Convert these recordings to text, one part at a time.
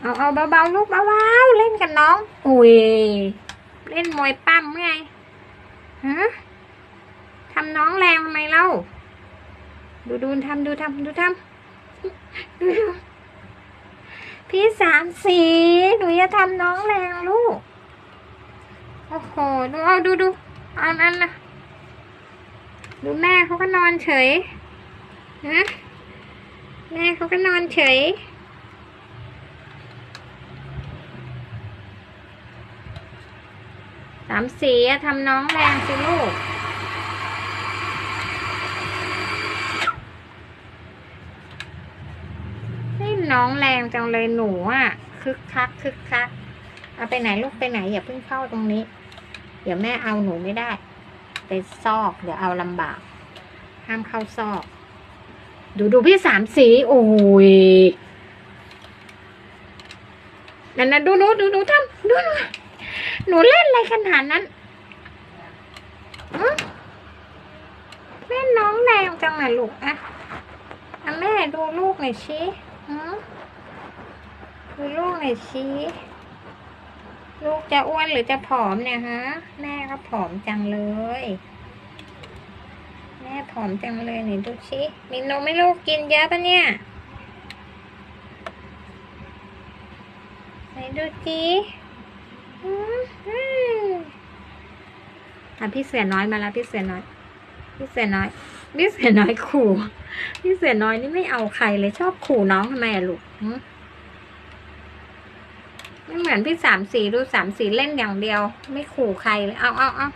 เอาเอาเบาๆลูกเบาๆเล่นกับน้องอุ้ยเล่นมวยปั้มไงฮะทำน้องแรงทำไมเล่าดูดูทำดูทำดูทำดูดูพี่สามสีหนูจะทำน้องแรงลูกโอ้โหดูเอาดูดูเอานั่นนะดูแม่เขาก็นอนเฉยฮะแม่เขาก็นอนเฉย สามสีทำน้องแรงสิลูก นี่น้องแรงจังเลยหนูอะ คึกคักคึกคัก เอาไปไหนลูกไปไหน อย่าเพิ่งเข้าตรงนี้ เดี๋ยวแม่เอาหนูไม่ได้ ไปซอก เดี๋ยวเอาลำบาก ห้ามเข้าซอก ดูดูพี่สามสี โอ้ยนั่นนะดูหนูดูหนูทำดูหนู หนูเล่นอะไรขนาดนั้นฮะเล่นน้องแรงจังเลยลูกอะอะแม่ดูลูกหน่อยชิฮะดูลูกหน่อยชิลูกจะอ้วนหรือจะผอมเนี่ยฮะ แม่ก็ผอมจังเลย แม่ผอมจังเลยหนี่ดูชิมีนมให้ลูกกินเยอะปะเนี่ยไหนดูจิ อะพี่เสือน้อยมาแล้วพี่เสือน้อย พี่เสือน้อย พี่เสือน้อยขู่พี่เสือน้อยนี่ไม่เอาใครเลยชอบขู่น้องทำไมอะลูกไม่เหมือนพี่สามสีดูสามสีเล่นอย่างเดียว ไม่ขู่ใครเลยเอาเอาเอา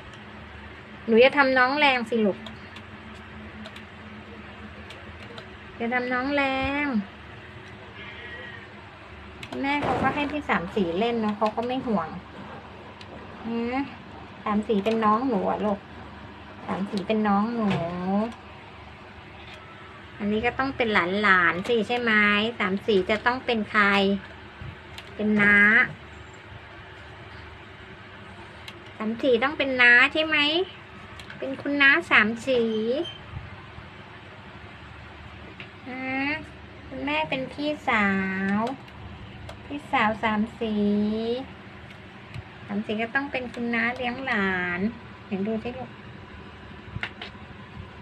หนูจะทำน้องแรงสิลูกจะทำน้องแรงแม่เขาก็ให้พี่สามสีเล่นเนะเขาก็ไม่ห่วง นะสามสีเป็นน้องหนูอะลูกสามสีเป็นน้องหนู อันนี้ก็ต้องเป็นหลานหลานๆสิใช่ไหมสามสีจะต้องเป็นใคร เป็นน้าสามสีต้องเป็นน้าใช่ไหม เป็นคุณน้าสามสีอคุณแม่เป็นพี่สาว พี่สาวสามสีามสีก็ต้องเป็นคุณน้าเลี้ยงหลานเห็นดูที่ลูก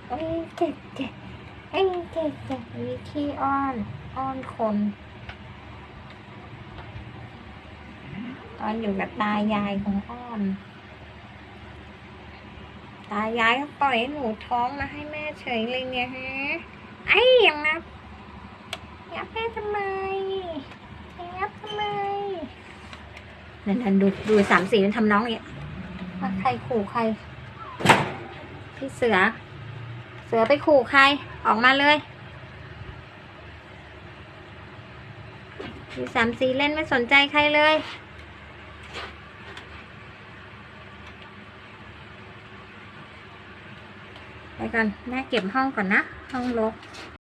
โอ้ยเจ็บเจ็บเอ้ยเจ็บเจ็บมีขี้อ้อน อ้อนคน ตอนอยู่กับตายายของอ้อน ตายายก็ปล่อยหหนูท้องมาให้แม่เฉยเลยเนี่ยฮะ ไอ้ยังนะยับแม่ทำไมยับทำไม นั่นนั่นดูดูสามสีมันทำน้องเงี้ยว่าใครขู่ใคร พี่เสือ เสือไปขู่ใคร ออกมาเลย ดูสามสีเล่นไม่สนใจใครเลยไปกันแม่เก็บห้องก่อนนะ ห้องรก